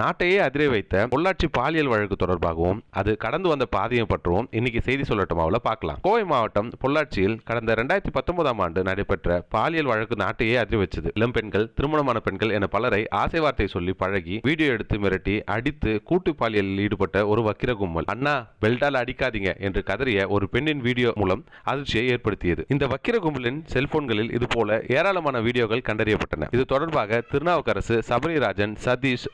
நாட்டையே அதிர வைத்த பொள்ளாச்சி பாலியல் வழக்கு தொடர்பாகவும் அது கடந்து வந்த பாதையை பற்றவும் இன்னைக்கு செய்தி சொல்லட்டுமாவில் பார்க்கலாம். கோவை மாவட்டம் பொள்ளாச்சியில் கடந்த ரெண்டாயிரத்தி பத்தொன்பதாம் ஆண்டு நடைபெற்ற பாலியல் வழக்கு நாட்டையே அதிர வச்சது. இளம் பெண்கள் திருமணமான பெண்கள் என பலரை ஆசை வார்த்தை சொல்லி பழகி வீடியோ எடுத்து மிரட்டி அடித்து கூட்டு பாலியலில் ஈடுபட்ட ஒரு வக்கிர கும்பல். அண்ணா பெல்டால் அடிக்காதீங்க என்று கதறிய ஒரு பெண்ணின் வீடியோ மூலம் அதிர்ச்சியை ஏற்படுத்தியது. இந்த வக்கிர கும்பலின் செல்போன்களில் இதுபோல ஏராளமான வீடியோக்கள் கண்டறியப்பட்டன. இது தொடர்பாக திருநாவுக்கரசு சபரிராஜன் சதீஷ்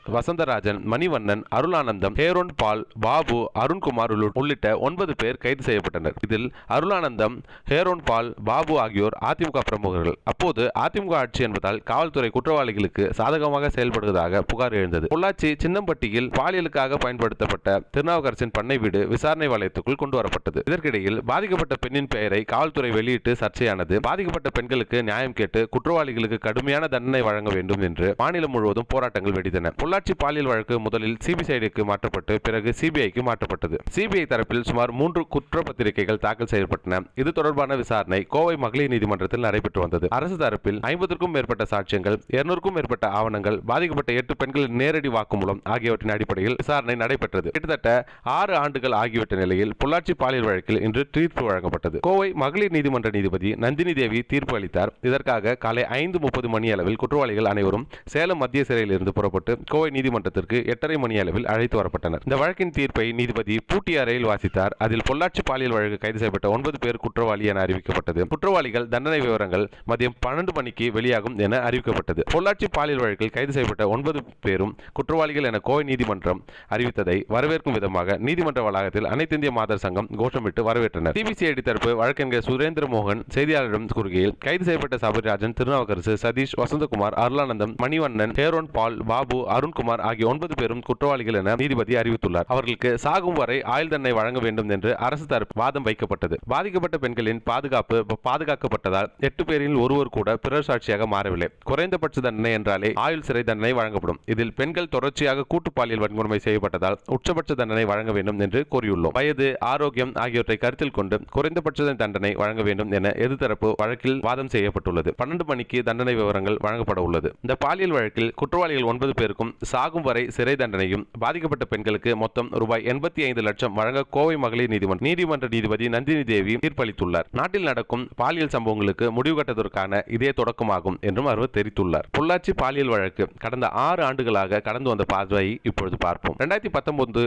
வசந்தராஜன் மணிவண்ணன் அருளானந்தம் ஹேரோன் பால் பாபு அருண்குமார் உள்ளிட்ட- உள்ளிட்ட ஒன்பது பேர் கைது செய்யப்பட்டனர். இதில் அருளானந்தம் ஹேரோன் பால் பாபு ஆகியோர் அதிமுக பிரமுகர்கள். அப்போது அதிமுக ஆட்சி என்பதால் காவல்துறை குற்றவாளிகளுக்கு சாதகமாக செயல்படுவதாக புகார் எழுந்தது. பொள்ளாச்சி சின்னம்பட்டியில் பாலியலுக்காக பயன்படுத்தப்பட்ட திருநாவுக்கரசின் பண்ணை வீடு விசாரணை வலயத்துக்குள் கொண்டு வரப்பட்டது. இதற்கிடையில் பாதிக்கப்பட்ட பெண்ணின் பெயரை காவல்துறை வெளியிட்டு சர்ச்சையானது. பாதிக்கப்பட்ட பெண்களுக்கு நியாயம் கேட்டு குற்றவாளிகளுக்கு கடுமையான தண்டனை வழங்க வேண்டும் என்று மாநிலம் முழுவதும் போராட்டங்கள் வெடித்தன. பொள்ளாச்சி பாலியல் வழக்கு முதலில் சிபிசிஐடிக்கு மாற்றப்பட்டு பிறகு சிபிஐக்கு மாற்றப்பட்டது. சிபிஐ தரப்பில் சுமார் மூன்று குற்றப்பத்திரிகைகள் தாக்கல் செய்யப்பட்டன. இது தொடர்பான விசாரணை கோவை மகளிர் நீதிமன்றத்தில் நடைபெற்று வந்தது. அரசு தரப்பில் ஐம்பதுக்கும் மேற்பட்ட சாட்சியங்கள் இருநூறுக்கும் மேற்பட்ட ஆவணங்கள் பாதிக்கப்பட்ட எட்டு பெண்களின் நேரடி வாக்குமூலம் ஆகியவற்றின் அடிப்படையில் விசாரணை நடைபெற்றது. கிட்டத்தட்ட ஆறு ஆண்டுகள் ஆகிவிட்ட நிலையில் பொள்ளாச்சி பாலியல் வழக்கில் இன்று தீர்ப்பு வழங்கப்பட்டது. கோவை மகளிர் நீதிமன்ற நீதிபதி நந்தினி தேவி தீர்ப்பு அளித்தார். இதற்காக காலை ஐந்து முப்பது மணி அளவில் குற்றவாளிகள் அனைவரும் சேலம் மத்திய சிறையில் இருந்து புறப்பட்டு கோவை நீதிமன்றத்திற்கு எட்டரை மணி அளவில் அழைத்து வரப்பட்டனர். இந்த வழக்கின் தீர்ப்பை நீதிபதி பூட்டி அறையில் வாசித்தார். அதில் பொள்ளாச்சி பாலியல் வழக்கு கைது செய்யப்பட்ட ஒன்பது பேர் குற்றவாளி என அறிவிக்கப்பட்டது. குற்றவாளிகள் தண்டனை விவரங்கள் மதியம் பன்னெண்டு மணிக்கு வெளியாகும் என அறிவிக்கப்பட்டது. பொள்ளாச்சி பாலியல் வழக்கில் கைது செய்யப்பட்ட ஒன்பது பேரும் குற்றவாளிகள் என கோவை நீதிமன்றம் அறிவித்ததை வரவேற்கும் விதமாக நீதிமன்ற வளாகத்தில் அனைத்து இந்திய மாதர் சங்கம் கோஷமிட்டு வரவேற்றனர். சிபிசிஐடி தரப்பு வழக்கறிஞர் சுரேந்திர மோகன் செய்தியாளரிடம் கூறுகையில் கைது செய்யப்பட்ட சபரிராஜன் திருநாவுக்கரசு சதீஷ் வசந்தகுமார் அருளானந்தம் மணிவண்ணன் ஹேரோன் பால் பாபு அருண்குமார் ஆகிய ஒன்பது பேரும் குற்றவாளிகள் என நீதிபதி அறிவித்துள்ளார். அவர்களுக்கு சாகும் வரை ஆயுள் தண்டனை வழங்க வேண்டும் என்று அரசு தரப்பு வாதம் வைக்கப்பட்டது. பாதிக்கப்பட்ட பெண்களின் பாதுகாப்பு பாதுகாக்கப்பட்டதால் எட்டு பேரில் ஒருவர் கூட பிறர் சாட்சியாக மாறவில்லை. குறைந்தபட்ச தண்டனை என்றாலே ஆயுள் சிறை தண்டனை வழங்கப்படும். இதில் பெண்கள் தொடர்ச்சியாக கூட்டு பாலியல் வன்கொடுமை செய்யப்பட்டதால் உச்சபட்ச தண்டனை வழங்க வேண்டும் என்று கூறியுள்ளோம். வயது ஆரோக்கியம் ஆகியவற்றை கருத்தில் கொண்டு குறைந்தபட்ச தண்டனை வழங்க வேண்டும் என எதிர்த்தரப்பு வழக்கில் வாதம் செய்யப்பட்டுள்ளது. பன்னெண்டு மணிக்கு தண்டனை விவரங்கள் வழங்கப்பட உள்ளது. இந்த பாலியல் வழக்கில் குற்றவாளிகள் ஒன்பது பேருக்கும் சாகும் வரை சிறை தண்டனையும் பாதிக்கப்பட்ட பெண்களுக்கு மொத்தம் ரூபாய் எண்பத்தி ஐந்து லட்சம் வழங்க கோவை மகளிர் நீதிமன்ற நீதிமன்ற நீதிபதி நந்தினி தேவி தீர்ப்பளித்துள்ளார். நாட்டில் நடக்கும் பாலியல் சம்பவங்களுக்கு முடிவு கட்டதற்கான இதே தொடக்கமாகும் என்றும் அவர் தெரிவித்துள்ளார். பொள்ளாச்சி பாலியல் வழக்கு கடந்த ஆறு ஆண்டுகளாக கடந்து வந்த பார்வையை இப்பொழுது பார்ப்போம். இரண்டாயிரத்தி பத்தொன்பது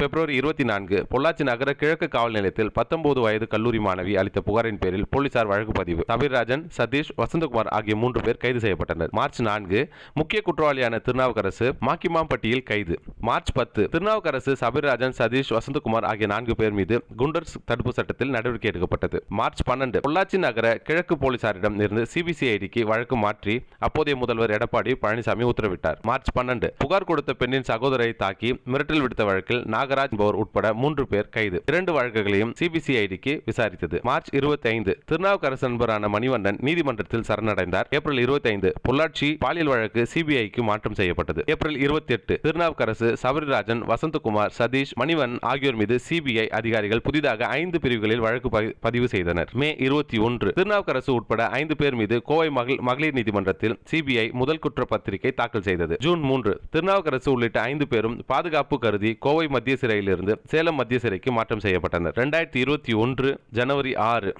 பிப்ரவரி இருபத்தி நான்கு பொள்ளாச்சி நகர கிழக்கு காவல் நிலையத்தில் பத்தொன்பது வயது கல்லூரி மாணவி அளித்த புகாரின் பேரில் போலீசார் வழக்கு பதிவு. சபீர்ராஜன் சதீஷ் வசந்தகுமார் ஆகிய மூன்று பேர் கைது செய்யப்பட்டனர். மார்ச் நான்கு முக்கிய குற்றவாளியான திருநாவுக்கரசு மாக்கிமாம்பட்டியில் கைது. மார்ச் பத்து திருநாவுக்கரசு சபீர்ராஜன் சதீஷ் வசந்தகுமார் ஆகிய நான்கு பேர் மீது குண்டர் தடுப்பு சட்டத்தில் நடவடிக்கை எடுக்கப்பட்டது. மார்ச் பன்னெண்டு பொள்ளாச்சி நகர கிழக்கு போலீசாரிடம் இருந்து சிபிசிஐடிக்கு வழக்கு மாற்றி அப்போதைய முதல்வர் எடப்பாடி பழனிசாமி உத்தரவிட்டார். மார்ச் பன்னெண்டு புகார் கொடுத்த பெண்ணின் சகோதரரை தாக்கி மிரட்டல் விடுத்த வழக்கில் நாகராஜ் என்பவர் உட்பட மூன்று பேர் கைது. இரண்டு வழக்குகளையும் சிபிசிஐடிக்கு விசாரித்தது. மார்ச் இருபத்தி ஐந்து திருநாவுக்கரசு நண்பரான மணிவண்ணன் நீதிமன்றத்தில் சரணடைந்தார். ஏப்ரல் இருபத்தி ஐந்து பொள்ளாச்சி பாலியல் வழக்கு சிபிஐக்கு மாற்றம் செய்யப்பட்டது. ஏப்ரல் இருபத்தி எட்டு திருநாவுக்கரசு சபரிராஜன் வசந்தகுமார் சதீஷ் மணிவன் ஆகியோர் மீது சிபிஐ அதிகாரிகள் புதிதாக ஐந்து பிரிவுகளில் வழக்கு பதிவு செய்தனர். மே இருபத்தி ஒன்று. திருநாவுக்கரசு உட்பட ஐந்து பேர் மீது கோவை மகள்- மகளிர் நீதிமன்றத்தில் சிபிஐ முதல் குற்றப்பத்திரிகை தாக்கல் செய்தது. ஜூன் மூன்று. திருநாவுக்கரசு உள்ளிட்ட ஐந்து பேரும் பாதுகாப்பு கருதி கோவை மத்திய சிறையிலிருந்து சேலம் மத்திய சிறைக்கு மாற்றம் செய்யப்பட்டனர். ரெண்டாயிரத்தி இருபத்தி ஒன்று ஜனவரி ஆறு.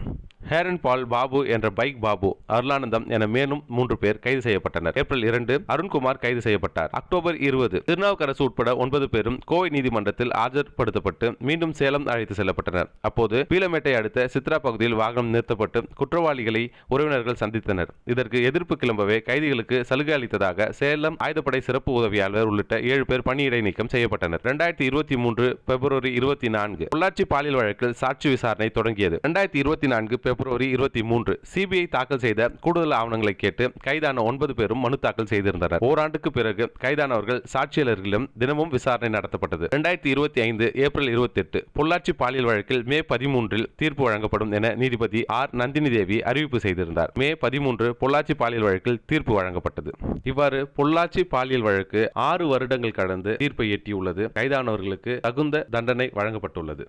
ஹேரன் பால் பாபு என்ற பைக் பாபு அருளானந்தம் என மேலும் மூன்று பேர் கைது செய்யப்பட்டனர். ஏப்ரல் இரண்டு அருண்குமார் கைது செய்யப்பட்டார். அக்டோபர் இருபது திருநாவுக்கரசு உட்பட ஒன்பது பேரும் கோவை நீதிமன்றத்தில் ஆஜர்படுத்தப்பட்டு மீண்டும் சேலம் அழைத்து செல்லப்பட்டனர். அப்போது பீலமேட்டை அடுத்த சித்ரா பகுதியில் வாகனம் நிறுத்தப்பட்டு குற்றவாளிகளை உறவினர்கள் சந்தித்தனர். இதற்கு எதிர்ப்பு கிளம்பவே கைதிகளுக்கு சலுகை அளித்ததாக சேலம் ஆயுதப்படை சிறப்பு உதவியாளர் உள்ளிட்ட ஏழு பேர் பணியிடை நீக்கம் செய்யப்பட்டனர். இரண்டாயிரத்தி இருபத்தி மூன்று பிப்ரவரி இருபத்தி நான்கு பொள்ளாச்சி பாலியல் வழக்கில் சாட்சி விசாரணை தொடங்கியது. இரண்டாயிரத்தி இருபத்தி நான்கு பிப்ரவரி இருபத்தி மூன்று. சிபிஐ தாக்கல் செய்த கூடுதல் ஆவணங்களை கேட்டு கைதான ஒன்பது பேரும் மனு தாக்கல் செய்திருந்தனர். ஓராண்டுக்கு பிறகு கைதானவர்கள் சாட்சியாளர்களிடம் தினமும் விசாரணை நடத்தப்பட்டது. இரண்டாயிரத்தி இருபத்தி ஐந்து ஏப்ரல் இருபத்தி எட்டு பொள்ளாச்சி பாலியல் வழக்கில் மே பதிமூன்றில் தீர்ப்பு வழங்கப்படும் என நீதிபதி ஆர். நந்தினி தேவி அறிவிப்பு செய்திருந்தார். மே பதிமூன்று பொள்ளாச்சி பாலியல் வழக்கில் தீர்ப்பு வழங்கப்பட்டது. இவ்வாறு பொள்ளாச்சி பாலியல் வழக்கு ஆறு வருடங்கள் கடந்து தீர்ப்பை எட்டியுள்ளது. கைதானவர்களுக்கு தகுந்த தண்டனை வழங்கப்பட்டுள்ளது.